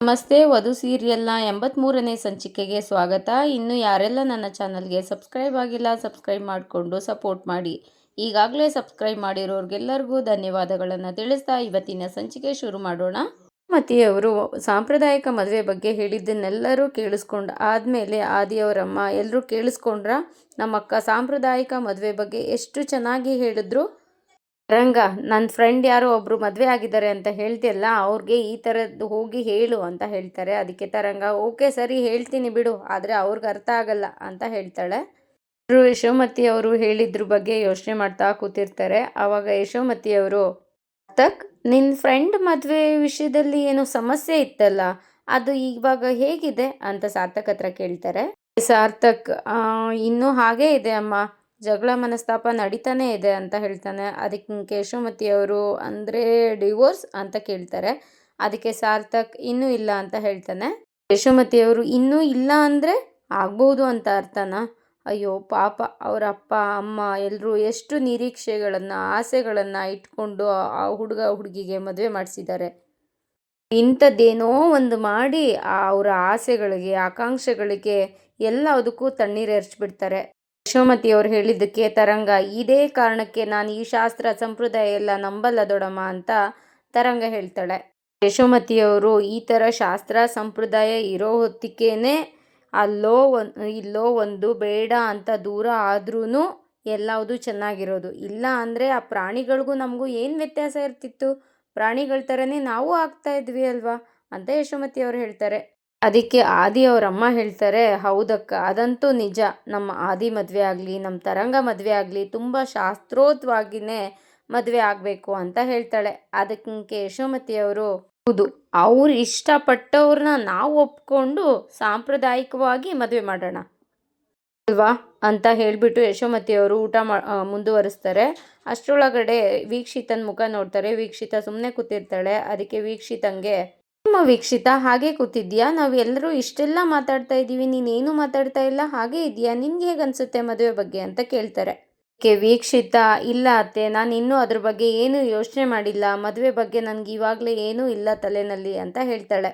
ನಮಸ್ತೆ, ವಧು ಸೀರಿಯಲ್ನ ಎಂಬತ್ತ್ಮೂರನೇ ಸಂಚಿಕೆಗೆ ಸ್ವಾಗತ. ಇನ್ನು ಯಾರೆಲ್ಲ ನನ್ನ ಚಾನಲ್ಗೆ ಸಬ್ಸ್ಕ್ರೈಬ್ ಆಗಿಲ್ಲ, ಸಬ್ಸ್ಕ್ರೈಬ್ ಮಾಡಿಕೊಂಡು ಸಪೋರ್ಟ್ ಮಾಡಿ. ಈಗಾಗಲೇ ಸಬ್ಸ್ಕ್ರೈಬ್ ಮಾಡಿರೋರ್ಗೆಲ್ಲರಿಗೂ ಧನ್ಯವಾದಗಳನ್ನು ತಿಳಿಸ್ತಾ ಇವತ್ತಿನ ಸಂಚಿಕೆ ಶುರು ಮಾಡೋಣ. ಮತಿಯವರು ಸಾಂಪ್ರದಾಯಿಕ ಮದುವೆ ಬಗ್ಗೆ ಹೇಳಿದ್ದನ್ನೆಲ್ಲರೂ ಕೇಳಿಸ್ಕೊಂಡು ಆದಮೇಲೆ ಆದಿಯವರಮ್ಮ ಎಲ್ಲರೂ ಕೇಳಿಸ್ಕೊಂಡ್ರ ನಮ್ಮಕ್ಕ ಸಾಂಪ್ರದಾಯಿಕ ಮದುವೆ ಬಗ್ಗೆ ಎಷ್ಟು ಚೆನ್ನಾಗಿ ಹೇಳಿದ್ರು. ರಂಗ ನನ್ನ ಫ್ರೆಂಡ್ ಯಾರೋ ಒಬ್ಬರು ಮದುವೆ ಆಗಿದ್ದಾರೆ ಅಂತ ಹೇಳ್ತಿಯಲ್ಲ, ಅವ್ರಿಗೆ ಈ ಥರದ್ದು ಹೋಗಿ ಹೇಳು ಅಂತ ಹೇಳ್ತಾರೆ. ಅದಕ್ಕೆ ತರಂಗ ಓಕೆ ಸರಿ, ಹೇಳ್ತೀನಿ ಬಿಡು, ಆದರೆ ಅವ್ರಿಗೆ ಅರ್ಥ ಆಗಲ್ಲ ಅಂತ ಹೇಳ್ತಾಳೆ. ಇವರು ಯಶೋಮತಿ ಅವರು ಹೇಳಿದ್ರ ಬಗ್ಗೆ ಯೋಚನೆ ಮಾಡ್ತಾ ಕೂತಿರ್ತಾರೆ. ಆವಾಗ ಯಶೋಮತಿ ಅವರು ತಕ್ ನಿನ್ನ ಫ್ರೆಂಡ್ ಮದುವೆ ವಿಷಯದಲ್ಲಿ ಏನೋ ಸಮಸ್ಯೆ ಇತ್ತಲ್ಲ, ಅದು ಇವಾಗ ಹೇಗಿದೆ? ಅಂತ ಸಾರ್ಥಕ್ ಹತ್ರ ಕೇಳ್ತಾರೆ. ಸಾರ್ಥಕ್ ಇನ್ನೂ ಹಾಗೇ ಇದೆ ಅಮ್ಮ. ಜಗಳ ಮನಸ್ತಾಪ ನಡೀತಾನೆ ಇದೆ ಅಂತ ಹೇಳ್ತಾನೆ. ಅದಕ್ಕೆ ಕೇಶವಮತಿ ಅವರು, ಅಂದರೆ ಡಿವೋರ್ಸ್ ಅಂತ ಕೇಳ್ತಾರೆ. ಅದಕ್ಕೆ ಸಾರ್ಥಕ್, ಇನ್ನೂ ಇಲ್ಲ ಅಂತ ಹೇಳ್ತಾನೆ. ಯಶೋಮತಿ ಅವರು, ಇನ್ನೂ ಇಲ್ಲ ಅಂದರೆ ಆಗ್ಬೋದು ಅಂತ ಅರ್ಥನ? ಅಯ್ಯೋ, ಪಾಪ, ಅವರ ಅಪ್ಪ, ಅಮ್ಮ ಎಲ್ಲರೂ ಎಷ್ಟು ನಿರೀಕ್ಷೆಗಳನ್ನು, ಆಸೆಗಳನ್ನು ಇಟ್ಕೊಂಡು ಆ ಹುಡುಗ ಹುಡುಗಿಗೆ ಮದುವೆ ಮಾಡಿಸಿದ್ದಾರೆ. ಇಂಥದ್ದೇನೋ ಒಂದು ಮಾಡಿ ಅವರ ಆಸೆಗಳಿಗೆ, ಆಕಾಂಕ್ಷೆಗಳಿಗೆ ಎಲ್ಲದಕ್ಕೂ ತಣ್ಣೀರು ಎರಚಿಬಿಡ್ತಾರೆ. ಯಶೋಮತಿಯವರು ಹೇಳಿದ್ದಕ್ಕೆ ತರಂಗ. ಇದೇ ಕಾರಣಕ್ಕೆ ನಾನು ಈ ಶಾಸ್ತ್ರ ಸಂಪ್ರದಾಯ ಎಲ್ಲ ನಂಬಲ್ಲ ದೊಡಮ್ಮ ಅಂತ ತರಂಗ ಹೇಳ್ತಾಳೆ. ಯಶೋಮತಿಯವರು ಈ ಥರ ಶಾಸ್ತ್ರ ಸಂಪ್ರದಾಯ ಇರೋ ಹೊತ್ತಿಗೆನೇ ಅಲ್ಲೋ ಒಂದು ಇಲ್ಲೋ ಒಂದು ಬೇಡ ಅಂತ ದೂರ ಆದ್ರೂ ಎಲ್ಲವುದು ಚೆನ್ನಾಗಿರೋದು. ಇಲ್ಲ ಅಂದರೆ ಆ ಪ್ರಾಣಿಗಳಿಗೂ ನಮಗೂ ಏನು ವ್ಯತ್ಯಾಸ ಇರ್ತಿತ್ತು? ಪ್ರಾಣಿಗಳ ಥರನೇ ನಾವು ಆಗ್ತಾ ಇದ್ವಿ ಅಲ್ವಾ? ಅಂತ ಯಶೋಮತಿಯವರು ಹೇಳ್ತಾರೆ. ಅದಕ್ಕೆ ಆದಿ ಅವರಮ್ಮ ಹೇಳ್ತಾರೆ, ಹೌದಕ್ಕ, ಅದಂತೂ ನಿಜ. ನಮ್ಮ ಆದಿ ಮದುವೆ ಆಗಲಿ, ನಮ್ಮ ತರಂಗ ಮದುವೆ ಆಗಲಿ ತುಂಬ ಶಾಸ್ತ್ರೋತ್ವಾಗಿನೇ ಮದುವೆ ಆಗಬೇಕು ಅಂತ ಹೇಳ್ತಾಳೆ. ಅದಕ್ಕೆ ಯಶೋಮತಿಯವರು ಹೌದು, ಅವ್ರು ಇಷ್ಟಪಟ್ಟವ್ರನ್ನ ನಾವು ಒಪ್ಕೊಂಡು ಸಾಂಪ್ರದಾಯಿಕವಾಗಿ ಮದುವೆ ಮಾಡೋಣ. ಅಲ್ವಾ? ಅಂತ ಹೇಳಿಬಿಟ್ಟು ಯಶೋಮತಿಯವರು ಊಟ ಮಾ ಮುಂದುವರಿಸ್ತಾರೆ. ಅಷ್ಟರೊಳಗಡೆ ವೀಕ್ಷಿತನ ಮುಖ ನೋಡ್ತಾರೆ. ವೀಕ್ಷಿತ ಸುಮ್ಮನೆ ಕೂತಿರ್ತಾಳೆ. ಅದಕ್ಕೆ ವೀಕ್ಷಿತಂಗೆ ನಮ್ಮ ವೀಕ್ಷಿತ, ಹಾಗೆ ಕೂತಿದ್ಯಾ ನಾವು ಎಲ್ಲರೂ ಇಷ್ಟೆಲ್ಲ ಮಾತಾಡ್ತಾ ಇದ್ದೀವಿ, ನೀನೇನು ಮಾತಾಡ್ತಾ ಇಲ್ಲ, ಹಾಗೆ ಇದೆಯಾ? ನಿನ್ಗೆ ಹೇಗೆ ಅನ್ಸುತ್ತೆ ಮದುವೆ ಬಗ್ಗೆ ಅಂತ ಕೇಳ್ತಾರೆ. ಕೆ ವೀಕ್ಷಿತ, ಇಲ್ಲ ಅತ್ತೆ, ನಾನು ಇನ್ನೂ ಅದ್ರ ಬಗ್ಗೆ ಏನು ಯೋಚನೆ ಮಾಡಿಲ್ಲ. ಮದುವೆ ಬಗ್ಗೆ ನನಗೆ ಇವಾಗಲೇ ಏನೂ ಇಲ್ಲ ತಲೆನಲ್ಲಿ ಅಂತ ಹೇಳ್ತಾಳೆ.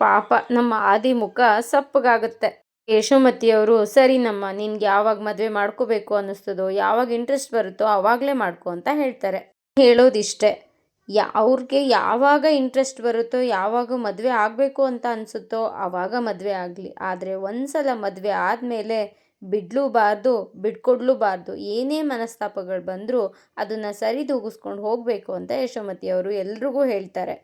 ಪಾಪ, ನಮ್ಮ ಆದಿ ಮುಖ ಸಪ್ಪಗಾಗುತ್ತೆ. ಯಶೋಮತಿಯವರು ಸರಿ ನಮ್ಮ, ನಿನ್ಗೆ ಯಾವಾಗ ಮದುವೆ ಮಾಡ್ಕೋಬೇಕು ಅನ್ನಿಸ್ತದೋ, ಯಾವಾಗ ಇಂಟ್ರೆಸ್ಟ್ ಬರುತ್ತೋ ಆವಾಗಲೇ ಮಾಡ್ಕೋ ಅಂತ ಹೇಳ್ತಾರೆ. ಹೇಳೋದಿಷ್ಟೇ. ಯಾ, ಅವ್ರಿಗೆ ಯಾವಾಗ ಇಂಟ್ರೆಸ್ಟ್ ಬರುತ್ತೋ, ಯಾವಾಗ ಮದುವೆ ಆಗಬೇಕು ಅಂತ ಅನಿಸುತ್ತೋ ಆವಾಗ ಮದುವೆ ಆಗಲಿ. ಆದರೆ ಒಂದು ಸಲ ಮದುವೆ ಆದಮೇಲೆ ಬಿಡ್ಲೂಬಾರ್ದು ಬಿಟ್ಕೊಡ್ಲೂಬಾರ್ದು ಏನೇ ಮನಸ್ತಾಪಗಳು ಬಂದರೂ ಅದನ್ನು ಸರಿದೂಗಿಸ್ಕೊಂಡು ಹೋಗಬೇಕು ಅಂತ ಯಶೋಮತಿಯವರು ಎಲ್ರಿಗೂ ಹೇಳ್ತಾರೆ.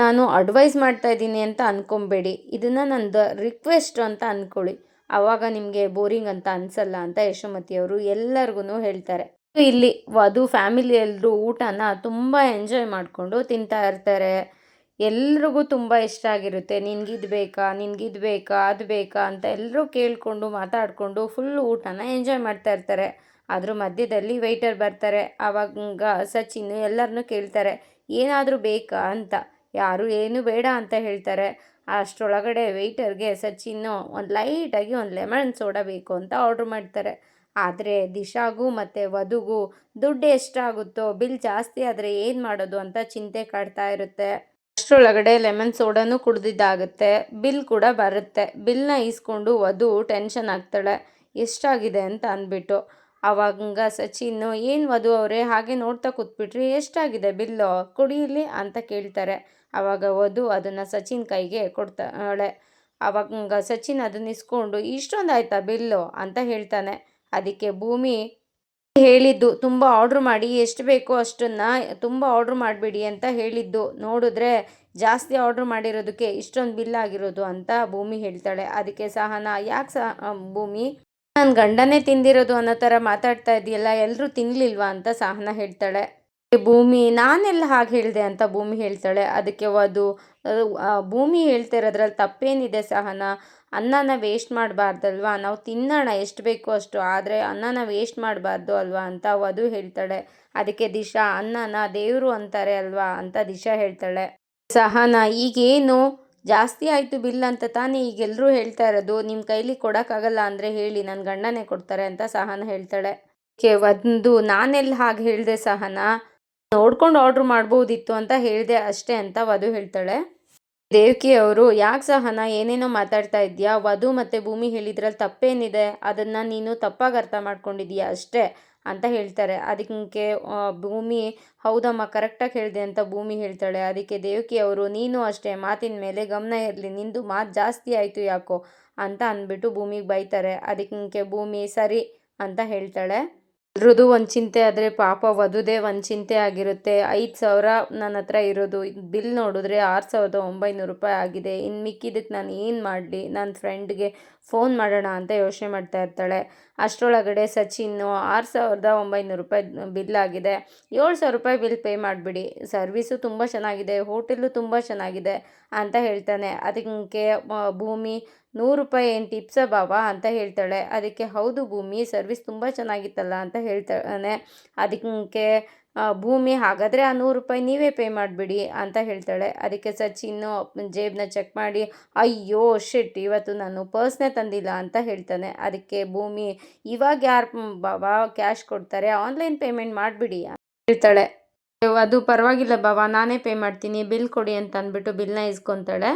ನಾನು ಅಡ್ವೈಸ್ ಮಾಡ್ತಾ ಇದ್ದೀನಿ ಅಂತ ಅಂದ್ಕೊಬೇಡಿ ಇದನ್ನು ನಂದು ರಿಕ್ವೆಸ್ಟ್ ಅಂತ ಅಂದ್ಕೊಳ್ಳಿ ಆವಾಗ ನಿಮಗೆ ಬೋರಿಂಗ್ ಅಂತ ಅನಿಸಲ್ಲ ಅಂತ ಯಶೋಮತಿಯವರು ಎಲ್ಲರಿಗೂ ಹೇಳ್ತಾರೆ. ಇಲ್ಲಿ ವಧು ಫ್ಯಾಮಿಲಿ ಎಲ್ಲರೂ ಊಟನ ತುಂಬ ಎಂಜಾಯ್ ಮಾಡಿಕೊಂಡು ತಿಂತಾ ಇರ್ತಾರೆ. ಎಲ್ರಿಗೂ ತುಂಬ ಇಷ್ಟ ಆಗಿರುತ್ತೆ. ನಿನ್ಗಿದು ಬೇಕಾ ನಿನ್ಗಿದು ಬೇಕಾ, ಅದು ಬೇಕಾ ಅಂತ ಎಲ್ಲರೂ ಕೇಳಿಕೊಂಡು ಮಾತಾಡಿಕೊಂಡು ಫುಲ್ ಊಟನ ಎಂಜಾಯ್ ಮಾಡ್ತಾ ಇರ್ತಾರೆ. ಅದ್ರ ಮಧ್ಯದಲ್ಲಿ ವೆಯ್ಟರ್ ಬರ್ತಾರೆ. ಆವಾಗ ಸಚಿನ್ ಎಲ್ಲರನ್ನೂ ಕೇಳ್ತಾರೆ, ಏನಾದರೂ ಬೇಕಾ ಅಂತ? ಯಾರು, ಏನು ಬೇಡ ಅಂತ ಹೇಳ್ತಾರೆ. ಅಷ್ಟರೊಳಗಡೆ ವೆಯ್ಟರ್ಗೆ ಸಚಿನ್ನು ಒಂದು ಲೈಟಾಗಿ ಒಂದು ಲೆಮನ್ ಸೋಡಾ ಬೇಕು ಅಂತ ಆರ್ಡ್ರ್ ಮಾಡ್ತಾರೆ. ಆದರೆ ದಿಶಾಗೂ ಮತ್ತು ವಧುಗೂ ದುಡ್ಡು ಎಷ್ಟಾಗುತ್ತೋ, ಬಿಲ್ ಜಾಸ್ತಿ ಆದರೆ ಏನು ಮಾಡೋದು ಅಂತ ಚಿಂತೆ ಕಾಡ್ತಾ ಇರುತ್ತೆ. ಅಷ್ಟರೊಳಗಡೆ ಲೆಮನ್ ಸೋಡಾನು ಕುಡ್ದಿದ್ದಾಗುತ್ತೆ, ಬಿಲ್ ಕೂಡ ಬರುತ್ತೆ. ಬಿಲ್ನ ಈಸ್ಕೊಂಡು ವಧು ಟೆನ್ಷನ್ ಆಗ್ತಾಳೆ. ಎಷ್ಟಾಗಿದೆ ಅಂತ ಅಂದ್ಬಿಟ್ಟು, ಅವಾಗ ಸಚಿನ್ ಏನು ವಧು ಅವರೇ? ಹಾಗೆ ನೋಡ್ತಾ ಕೂತ್ಬಿಟ್ರಿ, ಎಷ್ಟಾಗಿದೆ ಬಿಲ್ಲು? ಕುಡಿಯಲಿ ಅಂತ ಕೇಳ್ತಾರೆ. ಆವಾಗ ವಧು ಅದನ್ನು ಸಚಿನ್ ಕೈಗೆ ಕೊಡ್ತಾಳೆ. ಆವಾಗ ಸಚಿನ್ ಅದನ್ನ ಇಸ್ಕೊಂಡು ಇಷ್ಟೊಂದು ಆಯ್ತಾ ಬಿಲ್ಲು? ಅಂತ ಹೇಳ್ತಾನೆ. ಅದಕ್ಕೆ ಭೂಮಿ ಹೇಳಿದ್ದು, ತುಂಬ ಆರ್ಡ್ರ್ ಮಾಡಿ, ಎಷ್ಟು ಬೇಕೋ ಅಷ್ಟನ್ನು ತುಂಬ ಆರ್ಡ್ರ್ ಮಾಡಬೇಡಿ ಅಂತ ಹೇಳಿದ್ದು. ನೋಡಿದ್ರೆ ಜಾಸ್ತಿ ಆರ್ಡ್ರ್ ಮಾಡಿರೋದಕ್ಕೆ ಇಷ್ಟೊಂದು ಬಿಲ್ ಆಗಿರೋದು ಅಂತ ಭೂಮಿ ಹೇಳ್ತಾಳೆ. ಅದಕ್ಕೆ ಸಹನ, ಯಾಕೆ ಸಹ ಭೂಮಿ? ನನ್ನ ಗಂಡನೇ ತಿಂದಿರೋದು ಅನ್ನೋ ಥರ ಮಾತಾಡ್ತಾ ಇದೆಯಲ್ಲ ಎಲ್ಲರೂ ತಿನ್ನಲಿಲ್ವಾ ಅಂತ ಸಹನ ಹೇಳ್ತಾಳೆ. ಭೂಮಿ, ನಾನೆಲ್ಲ ಹಾಗೆ ಹೇಳಿದೆ ಅಂತ ಭೂಮಿ ಹೇಳ್ತಾಳೆ. ಅದಕ್ಕೆ ಅದು ಭೂಮಿ ಹೇಳ್ತಿರೋದ್ರಲ್ಲಿ ತಪ್ಪೇನಿದೆ ಸಹನ? ಅನ್ನನ ವೇಸ್ಟ್ ಮಾಡಬಾರ್ದಲ್ವಾ? ನಾವು ತಿನ್ನೋಣ, ಎಷ್ಟು ಬೇಕೋ ಅಷ್ಟು, ಆದರೆ ಅನ್ನನ ವೇಸ್ಟ್ ಮಾಡಬಾರ್ದು ಅಲ್ವಾ ಅಂತ ವಧು ಹೇಳ್ತಾಳೆ. ಅದಕ್ಕೆ ದಿಶಾ, ಅನ್ನನ ದೇವರು ಅಂತಾರೆ ಅಲ್ವಾ ಅಂತ ದಿಶಾ ಹೇಳ್ತಾಳೆ. ಸಹನ, ಈಗೇನು? ಜಾಸ್ತಿ ಆಯಿತು ಬಿಲ್ ಅಂತ ತಾನೇ ಈಗೆಲ್ಲರೂ ಹೇಳ್ತಾ ಇರೋದು. ನಿಮ್ಮ ಕೈಲಿ ಕೊಡೋಕ್ಕಾಗಲ್ಲ ಅಂದರೆ ಹೇಳಿ ನನ್ನ ಗಂಡನೇ ಕೊಡ್ತಾರೆ ಅಂತ ಸಹನ ಹೇಳ್ತಾಳೆ. ಕೆ ಒಂದು ನಾನೆಲ್ಲ ಹಾಗೆ ಹೇಳಿದೆ ಸಹನ. ನೋಡ್ಕೊಂಡು ಆರ್ಡ್ರ್ ಮಾಡ್ಬೋದಿತ್ತು ಅಂತ ಹೇಳಿದೆ ಅಷ್ಟೇ ಅಂತ ವಧು ಹೇಳ್ತಾಳೆ. ದೇವಕಿ ಅವರು, ಯಾಕೆ ಸಹನ ಏನೇನೋ ಮಾತಾಡ್ತಾ ಇದೆಯಾ? ವಧು ಮತ್ತು ಭೂಮಿ ಹೇಳಿದ್ರಲ್ಲಿ ತಪ್ಪೇನಿದೆ? ಅದನ್ನು ನೀನು ತಪ್ಪಾಗಿ ಅರ್ಥ ಮಾಡ್ಕೊಂಡಿದೀಯ ಅಷ್ಟೇ ಅಂತ ಹೇಳ್ತಾರೆ. ಅದಕ್ಕೆ ಭೂಮಿ, ಹೌದಮ್ಮ ಕರೆಕ್ಟಾಗಿ ಹೇಳಿದೆ ಅಂತ ಭೂಮಿ ಹೇಳ್ತಾಳೆ. ಅದಕ್ಕೆ ದೇವಕಿ ಅವರು, ನೀನು ಅಷ್ಟೇ, ಮಾತಿನ ಮೇಲೆ ಗಮನ ಇರಲಿ, ನಿಂದು ಮಾತು ಜಾಸ್ತಿ ಆಯಿತು ಯಾಕೋ ಅಂತ ಅಂದ್ಬಿಟ್ಟು ಭೂಮಿಗೆ ಬೈತಾರೆ. ಅದಕ್ಕೆ ಭೂಮಿ ಸರಿ ಅಂತ ಹೇಳ್ತಾಳೆ. ಎಲ್ರದ್ದು ಒಂದು ಚಿಂತೆ ಆದರೆ ಪಾಪ ವಧುದೇ ಒಂದು ಚಿಂತೆ ಆಗಿರುತ್ತೆ. ಐದು ಸಾವಿರ ನನ್ನ ಹತ್ರ ಇರೋದು. ಬಿಲ್ ನೋಡಿದ್ರೆ ಆರು ಸಾವಿರದ ಒಂಬೈನೂರು ರೂಪಾಯಿ ಆಗಿದೆ. ಇನ್ನು ಮಿಕ್ಕಿದ್ದಕ್ಕೆ ನಾನು ಏನು ಮಾಡಲಿ? ನನ್ನ ಫ್ರೆಂಡ್ಗೆ ಫೋನ್ ಮಾಡೋಣ ಅಂತ ಯೋಚನೆ ಮಾಡ್ತಾ ಇರ್ತಾಳೆ. ಅಷ್ಟರೊಳಗಡೆ ಸಚಿನ್ನು ಆರು ಸಾವಿರದ ಒಂಬೈನೂರು ರೂಪಾಯಿ ಬಿಲ್ ಆಗಿದೆ. ಏಳು ಸಾವಿರ ರೂಪಾಯಿ ಬಿಲ್ ಪೇ ಮಾಡಿಬಿಡಿ. ಸರ್ವಿಸು ತುಂಬ ಚೆನ್ನಾಗಿದೆ. ಹೋಟೆಲ್ಲು ತುಂಬ ಚೆನ್ನಾಗಿದೆ ಅಂತ ಹೇಳ್ತಾನೆ. ಅದಕ್ಕೆ ಭೂಮಿ ನೂರು ರೂಪಾಯಿ ಏನು ಟಿಪ್ಸ ಬಾವ ಅಂತ ಹೇಳ್ತಾಳೆ. ಅದಕ್ಕೆ ಹೌದು ಭೂಮಿ, ಸರ್ವಿಸ್ ತುಂಬ ಚೆನ್ನಾಗಿತ್ತಲ್ಲ ಅಂತ ಹೇಳ್ತಾನೆ ಅದಕ್ಕೆ ಭೂಮಿ ಹಾಗಾದರೆ ಆ ನೂರು ರೂಪಾಯಿ ನೀವೇ ಪೇ ಮಾಡಿಬಿಡಿ ಅಂತ ಹೇಳ್ತಾಳೆ. ಅದಕ್ಕೆ ಸಚಿನ್ನು ಜೇಬನ್ನ ಚೆಕ್ ಮಾಡಿ, ಅಯ್ಯೋ ಶಿಟ್ ಇವತ್ತು ನಾನು ಪರ್ಸ್ನೇ ತಂದಿಲ್ಲ ಅಂತ ಹೇಳ್ತಾನೆ. ಅದಕ್ಕೆ ಭೂಮಿ, ಇವಾಗ ಯಾರು ಬಾಬಾ ಕ್ಯಾಶ್ ಕೊಡ್ತಾರೆ ಆನ್ಲೈನ್ ಪೇಮೆಂಟ್ ಮಾಡಿಬಿಡಿ ಹೇಳ್ತಾಳೆ. ಅದು ಪರವಾಗಿಲ್ಲ ಬಾಬಾ, ನಾನೇ ಪೇ ಮಾಡ್ತೀನಿ ಬಿಲ್ ಕೊಡಿ ಅಂತ ಅಂದ್ಬಿಟ್ಟು ಬಿಲ್ನ ಇಸ್ಕೊತಾಳೆ.